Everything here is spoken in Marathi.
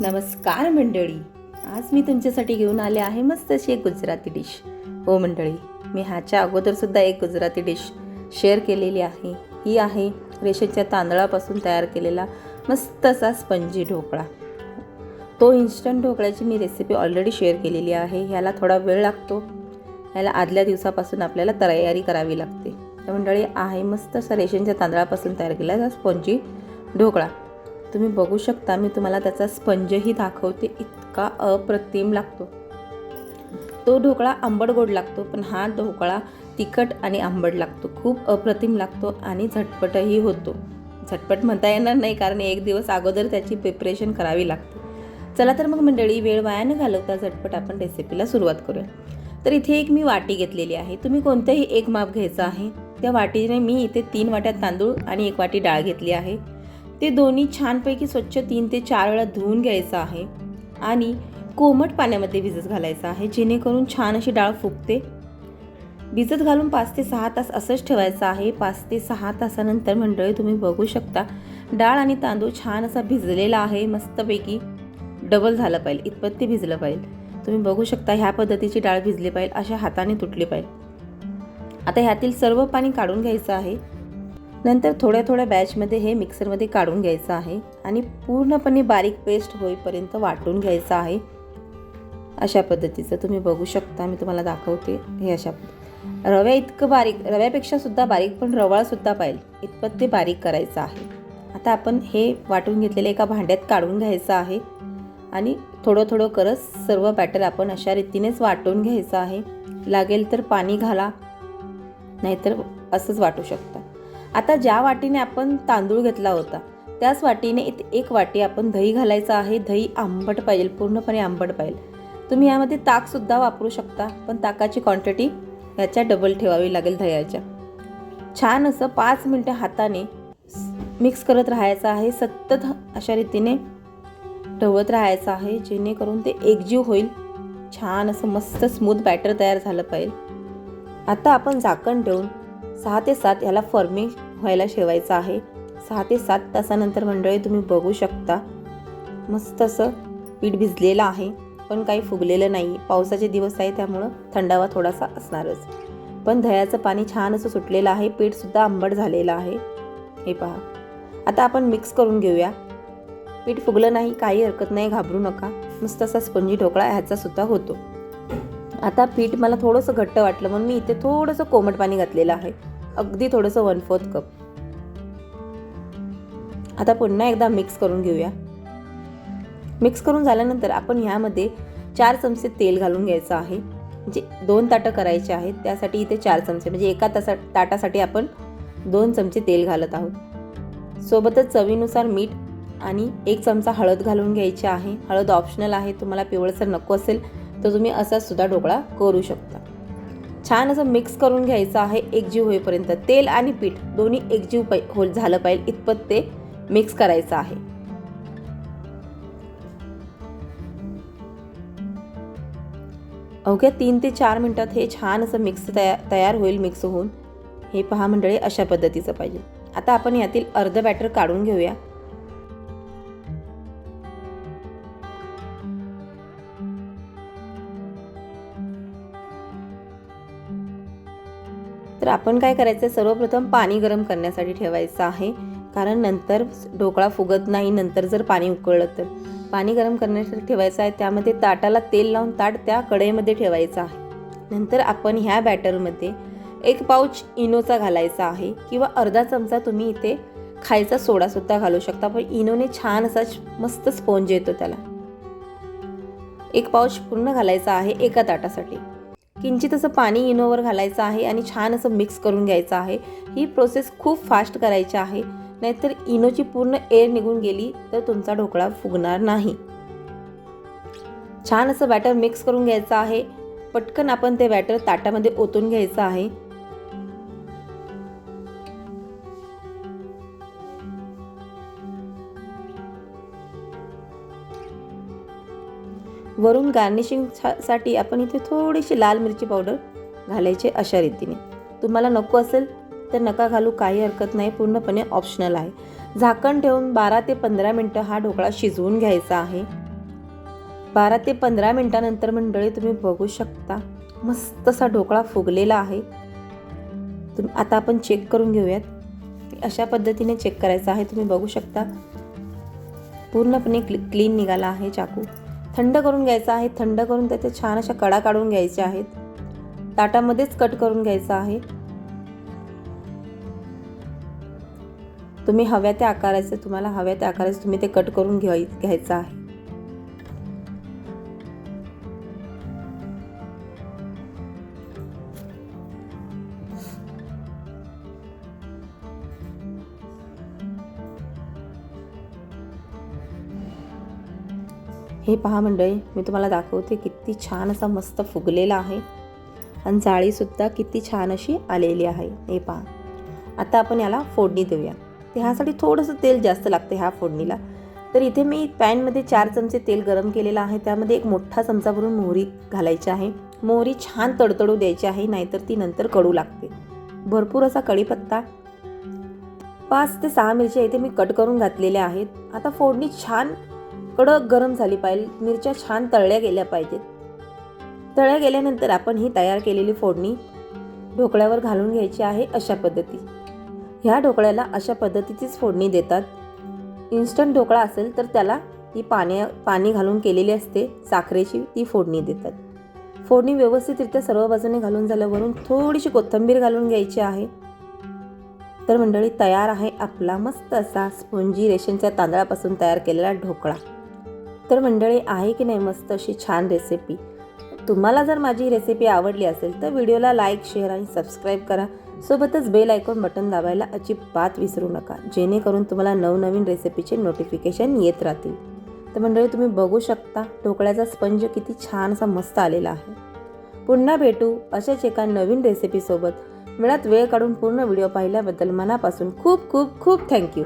नमस्कार मंडळी. आज मी तुमच्यासाठी घेऊन आले आहे मस्त अशी एक गुजराती डिश. हो मंडळी मी ह्याच्या अगोदरसुद्धा एक गुजराती डिश शेअर केलेली आहे. ही आहे रेशनच्या तांदळापासून तयार केलेला मस्त असा स्पंजी ढोकळा. तो इन्स्टंट ढोकळ्याची मी रेसिपी ऑलरेडी शेअर केलेली आहे. ह्याला थोडा वेळ लागतो. ह्याला आदल्या दिवसापासून आपल्याला तयारी करावी लागते. तर मंडळी आहे मस्त असा रेशनच्या तांदळापासून तयार केलेला स्पंजी ढोकळा. तुम्ही बघू शकता मी तुम्हाला त्याचा स्पंजही दाखवते. इतका अप्रतिम लागतो. तो ढोकळा आंबट गोड लागतो पण हा ढोकळा तिखट आणि आंबट लागतो. खूप अप्रतिम लागतो आणि झटपटही होतो. झटपट म्हणता येणार नाही कारण एक दिवस अगोदर त्याची प्रिपरेशन करावी लागते. चला तर मग मंडळी वेळ वाया न घालवता झटपट आपण रेसिपीला सुरुवात करूया. तर इथे एक मी वाटी घेतलेली आहे. तुम्ही कोणतंही एक माप घ्यायचं आहे. त्या वाटीने मी इथे तीन वाट्यात तांदूळ आणि एक वाटी डाळ घेतली आहे. ते दोन्ही छानपैकी स्वच्छ तीन ते चार वेळा धुवून घ्यायचं आहे आणि कोमट पाण्यामध्ये भिजत घालायचं आहे जेणेकरून छान अशी डाळ फुगते. भिजत घालून पाच ते सहा तास असंच ठेवायचं आहे. पाच ते सहा तासानंतर मंडळी तुम्ही बघू शकता डाळ आणि तांदूळ छान असा भिजलेला आहे मस्तपैकी डबल झालं पाहिजे इतपत ते भिजलं पाहिजे. तुम्ही बघू शकता ह्या पद्धतीची डाळ भिजली पाहिजे अशा हाताने तुटली पाहिजे. आता ह्यातील सर्व पाणी काढून घ्यायचं आहे. नंतर थोड्या थोड्या बॅचमध्ये हे मिक्सरमध्ये काढून घ्यायचं आहे आणि पूर्णपणे बारीक पेस्ट होईपर्यंत वाटून घ्यायचं आहे. अशा पद्धतीचं तुम्ही बघू शकता. मी तुम्हाला दाखवते हे अशा रव्या इतकं बारीक रव्यापेक्षा सुद्धा बारीक पण रवाळसुद्धा पाहिजे. इतपत ते बारीक करायचं आहे. आता आपण हे वाटून घेतलेलं एका भांड्यात काढून घ्यायचं आहे आणि थोडं थोडं करत सर्व बॅटर आपण अशा रीतीनेच वाटून घ्यायचं आहे. लागेल तर पाणी घाला नाहीतर असंच वाटू शकता. आता ज्या वाटीने आपण तांदूळ घेतला होता त्याच वाटीने एक वाटी आपण दही घालायचं आहे. दही आंबट पाहिजे पूर्णपणे आंबट पाहिजे. तुम्ही यामध्ये ताकसुद्धा वापरू शकता पण ताकाची क्वांटिटी ह्याच्या डबल ठेवावी लागेल दह्याच्या. छान असं पाच मिनटं हाताने मिक्स करत राहायचं आहे. सतत अशा रीतीने ढवत राहायचं आहे जेणेकरून ते एकजीव होईल. छान असं मस्त स्मूथ बॅटर तयार झालं पाहिजे. आता आपण झाकण ठेवून सहा ते सात ह्याला फर्मिंग व्हायला ठेवायचं आहे. सहा ते सात तासानंतर मंडळी तुम्ही बघू शकता. मस्त असं पीठ भिजलेलं आहे पण काही फुगलेलं नाही. पावसाचे दिवस आहे त्यामुळं थंडावा थोडासा असणारच. पण दह्याचं पाणी छान असं सुटलेलं आहे पीठसुद्धा आंबट झालेलं आहे. हे पहा. आता आपण मिक्स करून घेऊया. पीठ फुगलं नाही काही हरकत नाही घाबरू नका. मस्त असा स्पंजी ढोकळा ह्याचासुद्धा होतो. आता पीठ मला थोडंसं घट्ट वाटलं म्हणून मी इथे थोडंसं कोमट पाणी घातलेलं आहे. अगदी थोडंसं वन फोर्थ कप आता पुन्हा एकदा मिक्स करून घेऊया. मिक्स करून झाल्यानंतर आपण ह्यामध्ये चार चमचे तेल घालून घ्यायचं आहे. म्हणजे दोन ताटं करायचे आहेत त्यासाठी इथे चार चमचे म्हणजे एका तासा ताटासाठी आपण दोन चमचे तेल घालत आहोत. सोबतच चवीनुसार मीठ आणि एक चमचा हळद घालून घ्यायची आहे. हळद ऑप्शनल आहे तुम्हाला पिवळसर नको असेल तर तुम्ही असा सुद्धा ढोकळा करू शकता. छान असं मिक्स करून घ्यायचं आहे एकजीव होईपर्यंत. तेल आणि पीठ दोन्ही एकजीव पै हो झालं पाहिजे इतपत ते मिक्स करायचं आहे. अवघ्या तीन ते चार मिनटात हे छान असं मिक्स तया तयार होईल मिक्स होऊन. हे पहा मंडळी अशा पद्धतीचं पाहिजे. आता आपण यातील अर्ध बॅटर काढून घेऊया. तर आपण काय करायचं आहे? सर्वप्रथम पाणी गरम करण्यासाठी ठेवायचं आहे. कारण नंतर ढोकळा फुगत नाही नंतर जर पाणी उकळलं तर. पाणी गरम करण्यासाठी ठेवायचं आहे. त्यामध्ये ताटाला तेल लावून ताट त्या कढईमध्ये ठेवायचं आहे. नंतर आपण ह्या बॅटरमध्ये एक पाऊच इनोचा घालायचा आहे किंवा अर्धा चमचा तुम्ही इथे खायचा सोडासुद्धा घालू शकता. पण इनोने छान असा मस्त स्पॉन्ज येतो त्याला. एक पाऊच पूर्ण घालायचा आहे एका ताटासाठी. किंचित असं पाणी इनोवर घालायचं आहे आणि छान असं मिक्स करून घ्यायचं आहे. ही प्रोसेस खूप फास्ट करायची आहे. नाहीतर इनोची पूर्ण एअर निघून गेली तर तुमचा ढोकळा फुगणार नाही. छान असं बॅटर मिक्स करून घ्यायचं आहे. पटकन आपण ते बॅटर ताटामध्ये ओतून घ्यायचं आहे. वरून गार्निशिंगसाठी आपण इथे थोडीशी लाल मिरची पावडर घालायची अशा रीतीने. तुम्हाला नको असेल तर नका घालू काही हरकत नाही पूर्णपणे ऑप्शनल आहे. झाकण ठेवून बारा ते पंधरा मिनटं हा ढोकळा शिजवून घ्यायचा आहे. बारा ते पंधरा मिनटानंतर मंडळी तुम्ही बघू शकता मस्त असा ढोकळा फुगलेला आहे. तुम आता आपण चेक करून घेऊयात. अशा पद्धतीने चेक करायचं आहे तुम्ही बघू शकता. पूर्णपणे क्ली क्लीन निघाला आहे चाकू. थंड करून घ्यायचा आहे थंड करून त्याच्या छान अशा कडा काढून घ्यायच्या आहेत. ताटामध्येच कट करून घ्यायचा आहे. तुम्ही हव्या त्या आकाराचे तुम्हाला हव्या त्या आकाराचे तुम्ही ते कट करून घ्याय घ्यायचं आहे. हे पहा मंडळी मी तुम्हाला दाखवते किती छान असा मस्त फुगलेला आहे. आणि जाळीसुद्धा किती छान अशी आलेली आहे. हे पहा. आता आपण याला फोडणी देऊया. तर ह्यासाठी थोडंसं तेल जास्त लागतं ह्या फोडणीला. तर इथे मी पॅनमध्ये चार चमचे तेल गरम केलेलं आहे. त्यामध्ये एक मोठा चमचा भरून मोहरी घालायची आहे. मोहरी छान तडतडू द्यायची आहे नाहीतर ती नंतर कडू लागते. भरपूर असा कढीपत्ता पाच ते सहा मिरच्या इथे मी कट करून घातलेल्या आहेत. आता फोडणी छान कडक गरम झाली पाहिजे. मिरच्या छान तळल्या गेल्या पाहिजेत. तळल्या गेल्यानंतर आपण ही तयार केलेली फोडणी ढोकळ्यावर घालून घ्यायची आहे अशा पद्धती ह्या ढोकळ्याला अशा पद्धतीचीच फोडणी देतात. इन्स्टंट ढोकळा असेल तर त्याला ती पाण्या पाणी घालून केलेली असते. साखरेची ती फोडणी देतात. फोडणी व्यवस्थितरित्या सर्व बाजूने घालून झाल्यावरून थोडीशी कोथिंबीर घालून घ्यायची आहे. तर मंडळी तयार आहे आपला मस्त असा स्पोंजी रेशनच्या तांदळापासून तयार केलेला ढोकळा. तर मंडळी आहे की नाही मस्त अशी छान रेसिपी तुम्हाला जर माझी रेसिपी आवडली असेल तर व्हिडिओला लाईक शेअर आणि सबस्क्राईब करा. सोबतच बेल ऐकून बटन दाबायला अजिबात विसरू नका. जेणेकरून तुम्हाला नवनवीन रेसिपीचे नोटिफिकेशन येत राहतील. तर मंडळी तुम्ही बघू शकता ढोकळ्याचा स्पंज किती छान असा मस्त आलेला आहे. पुन्हा भेटू अशाच एका नवीन रेसिपीसोबत वेळात वेळ काढून पूर्ण व्हिडिओ पाहिल्याबद्दल मनापासून खूप खूप खूप थँक्यू